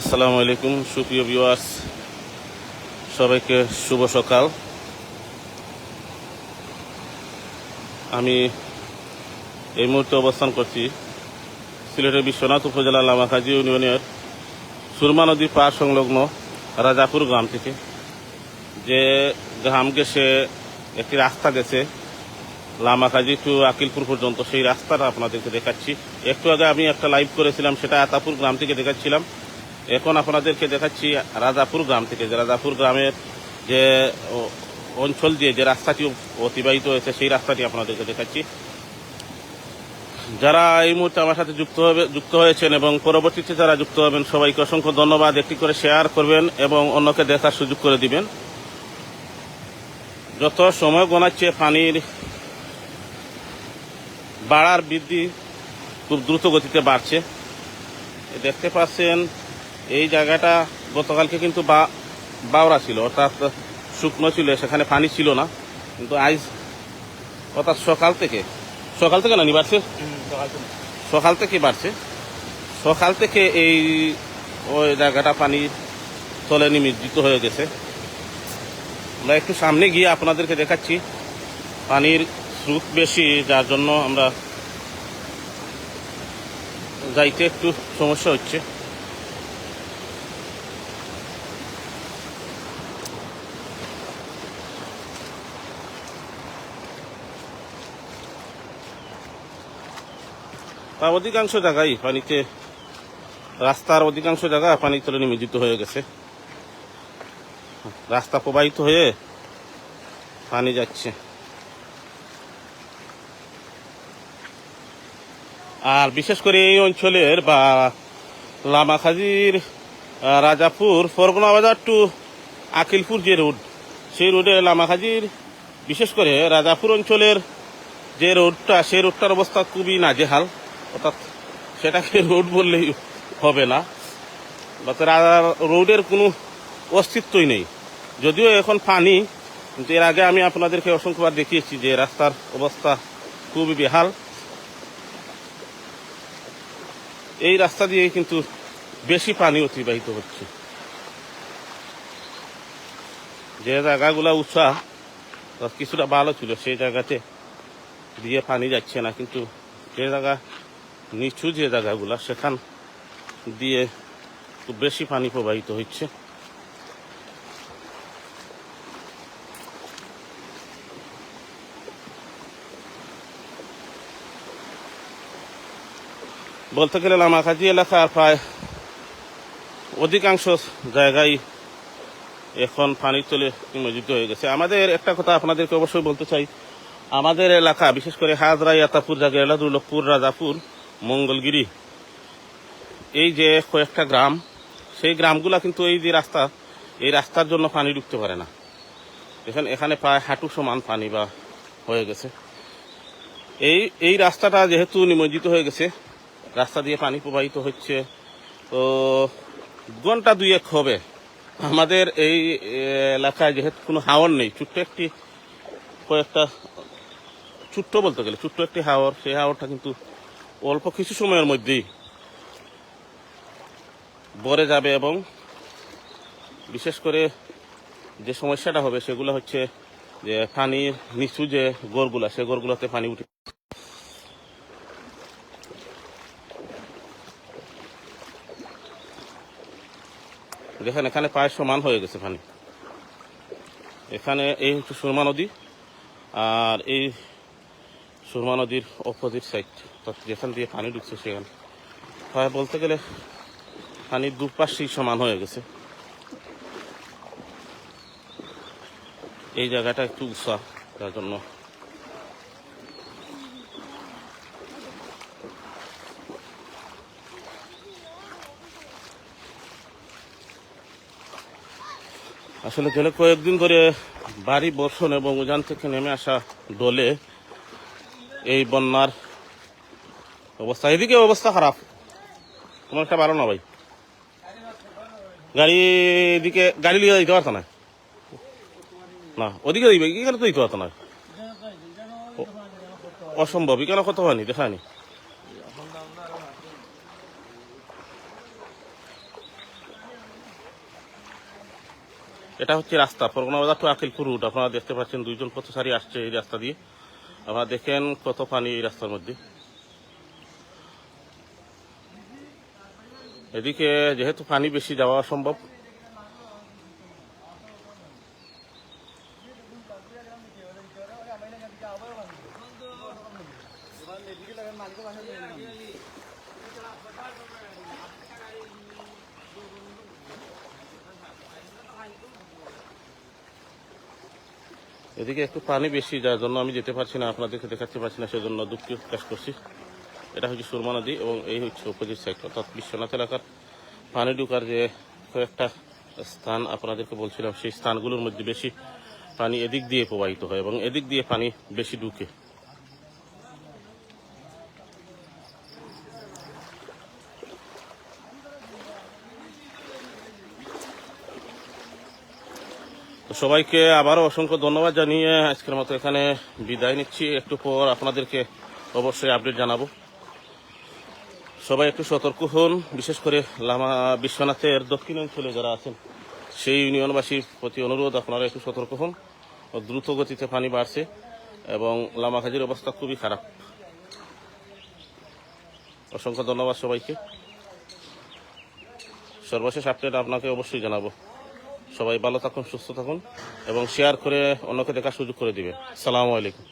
আসসালামু আলাইকুম, সুপ্রিয় ভিউয়ার্স। সবাইকে শুভ সকাল। আমি এই মুহূর্তে অবস্থান করছি সিলেটের বিশ্বনাথ উপজেলা লামাখাজি ইউনিয়নের সুরমা নদীর পাড় সংলগ্ন রাজাপুর গ্রাম থেকে, যে গ্রাম গেছে একটি রাস্তা গেছে লামাখাজি টু আকিলপুর পর্যন্ত। সেই রাস্তাটা আপনাদেরকে দেখাচ্ছি। একটু আগে আমি একটা লাইভ করেছিলাম, সেটা আতাপুর গ্রাম থেকে দেখাচ্ছিলাম। এখন আপনাদেরকে দেখাচ্ছি রাজাপুর গ্রাম থেকে, যে রাজাপুর গ্রামের যে অঞ্চল দিয়ে যে রাস্তাটি অতিবাহিত হয়েছে, সেই রাস্তাটি আপনাদেরকে দেখাচ্ছি। যারা এই মুহূর্তে আমার সাথে যুক্ত হবে যুক্ত হয়েছেন এবং পরবর্তীতে যারা যুক্ত হবেন, সবাইকে অসংখ্য ধন্যবাদ। একটি করে শেয়ার করবেন এবং অন্যকে দেখার সুযোগ করে দিবেন। যত সময় গোনাচ্ছে পানির বাড়ার বৃদ্ধি খুব দ্রুত গতিতে বাড়ছে। দেখতে পাচ্ছেন এই জায়গাটা গতকালকে কিন্তু বা বাওড়া ছিল অর্থাৎ শুকনো ছিল সেখানে পানি ছিল না। কিন্তু আজ অর্থাৎ সকাল থেকে সকাল থেকে না নি বাড়ছে? সকাল থেকে বাড়ছে। সকাল থেকে এই ওই জায়গাটা পানি তলে নিমজ্জিত হয়ে গেছে। আমরা একটু সামনে গিয়ে আপনাদেরকে দেখাচ্ছি পানির স্রোত বেশি যার জন্য আমরা যাইতে একটু সমস্যা হচ্ছে। তা অধিকাংশ জায়গায় পানিতে, রাস্তার অধিকাংশ জায়গা পানির তলে নিমজ্জিত হয়ে গেছে। রাস্তা প্রবাহিত হয়ে পানি যাচ্ছে। আর বিশেষ করে এই অঞ্চলের বা লামাখাজির রাজাপুর, ফরগনা বাজার টু আকিলপুর যে রোড, সেই রোডে লামাখাজির বিশেষ করে রাজাপুর অঞ্চলের যে রোডটা, সেই রোডটার অবস্থা খুবই নাজেহাল। অর্থাৎ সেটাকে রোড বললেই হবে না। বা রোডের কোনো অস্তিত্বই নেই। যদিও এখন পানি কিন্তু এর আগে আমি আপনাদেরকে অসংখ্যবার দেখিয়েছি যে রাস্তার অবস্থা খুবই বেহাল। এই রাস্তা দিয়ে কিন্তু বেশি পানি অতিবাহিত হচ্ছে। যে জায়গাগুলো তা কিছুটা ভালো ছিল, সেই জায়গাতে দিয়ে পানি যাচ্ছে না, কিন্তু যে জায়গা নিচু যে জায়গাগুলো, সেখান দিয়ে খুব বেশি পানি প্রবাহিত হচ্ছে। বলতে গেলে লামাকাজি এলাকার প্রায় অধিকাংশ জায়গায় এখন পানির তলে নিমজ্জিত হয়ে গেছে। আমাদের একটা কথা আপনাদেরকে অবশ্যই বলতে চাই। আমাদের এলাকা, বিশেষ করে হাজরা, ইয়াতাপুর জাগেলা দুর্লভপুর রাজাপুর মঙ্গলগিরি। এই যে কয়েকটা গ্রাম, সেই গ্রামগুলা কিন্তু এই যে রাস্তা, এই রাস্তার জন্য পানি ঢুকতে পারে না। এখানে এখানে প্রায় হাঁটু সমান পানি বা হয়ে গেছে। এই এই রাস্তাটা যেহেতু নিমজ্জিত হয়ে গেছে, রাস্তা দিয়ে পানি প্রবাহিত হচ্ছে, তো ঘণ্টা দুয়েক হবে। আমাদের এই এলাকায় যেহেতু কোনো হাওর নেই, ছোট্ট একটি কয়েকটা, ছোট্ট বলতে গেলে ছোট্ট একটি হাওর, সেই হাওরটা কিন্তু অল্প কিছু সময়ের মধ্যেই ভরে যাবে এবং বিশেষ করে যে সমস্যাটা হবে সেগুলো হচ্ছে যে পানির নিচু যে গড়গুলা সে গড়গুলোতে পানি উঠে দেখেন, এখানে প্রায় সমান হয়ে গেছে পানি। এখানে এই হচ্ছে সুরমা নদী, আর এই সুরমা নদীর অপোজিট সাইড যেখান দিয়ে পানি ঢুকছে সেখানে। প্রায় বলতে গেলে পানির দুপাশেই সমান হয়ে গেছে। এই জায়গাটা একটু উঁচা তার জন্য আসলে গেলে কয়েকদিন ধরে বাড়ি বর্ষণ এবং উজান থেকে নেমে আসা দলে এই বন্যার অবস্থা। এদিকে অবস্থা খারাপ। তোমার একটা ভালো না ভাই? গাড়ি এদিকে গাড়ি লিয়ে দিতে পারতো না? না, ওদিকে দিবে। এখানে তো দিতে পারতো না। অসম্ভব। এখানে কত হয়নি? দেখায়নি এটা হচ্ছে রাস্তা। ফরগনা বাজার টু আকিলপুর রুট আপনারা দেখতে পাচ্ছেন দুইজন পথচারী আসছে এই রাস্তা দিয়ে। আপনারা দেখেন কত পানি এই রাস্তার মধ্যে। এদিকে যেহেতু পানি বেশি যাওয়া সম্ভব এদিকে একটু পানি বেশি, যার জন্য আমি যেতে পারছি না, আপনাদেরকে দেখাতে পারছি না, সেজন্য দুঃখ প্রকাশ করছি। এটা হচ্ছে সুরমা নদী এবং এই হচ্ছে অপোজিট সাইড অর্থাৎ বিশ্বনাথ এলাকার পানি ঢুকার যে কয়েকটা স্থান আপনাদেরকে বলছিলাম, সেই স্থানগুলোর মধ্যে বেশি পানি এদিক দিয়ে প্রবাহিত হয় এবং এদিক দিয়ে পানি বেশি ঢুকে। তো সবাইকে আবারও অসংখ্য ধন্যবাদ জানিয়ে আজকের মতো এখানে বিদায় নিচ্ছি। একটু পর আপনাদেরকে অবশ্যই আপডেট জানাব। সবাই একটু সতর্ক হন, বিশেষ করে লামা বিশ্বনাথের দক্ষিণ অঞ্চলে যারা আছেন, সেই ইউনিয়নবাসীর প্রতি অনুরোধ, আপনারা একটু সতর্ক হন দ্রুত গতিতে পানি বাড়ছে এবং লামাখাজির অবস্থা খুবই খারাপ। অসংখ্য ধন্যবাদ সবাইকে। সর্বশেষ আপডেট আপনাকে অবশ্যই জানাব। সবাই ভালো থাকুন, সুস্থ থাকুন এবং শেয়ার করে অন্যকে দেখার সুযোগ করে দিবে সালামু আলাইকুম।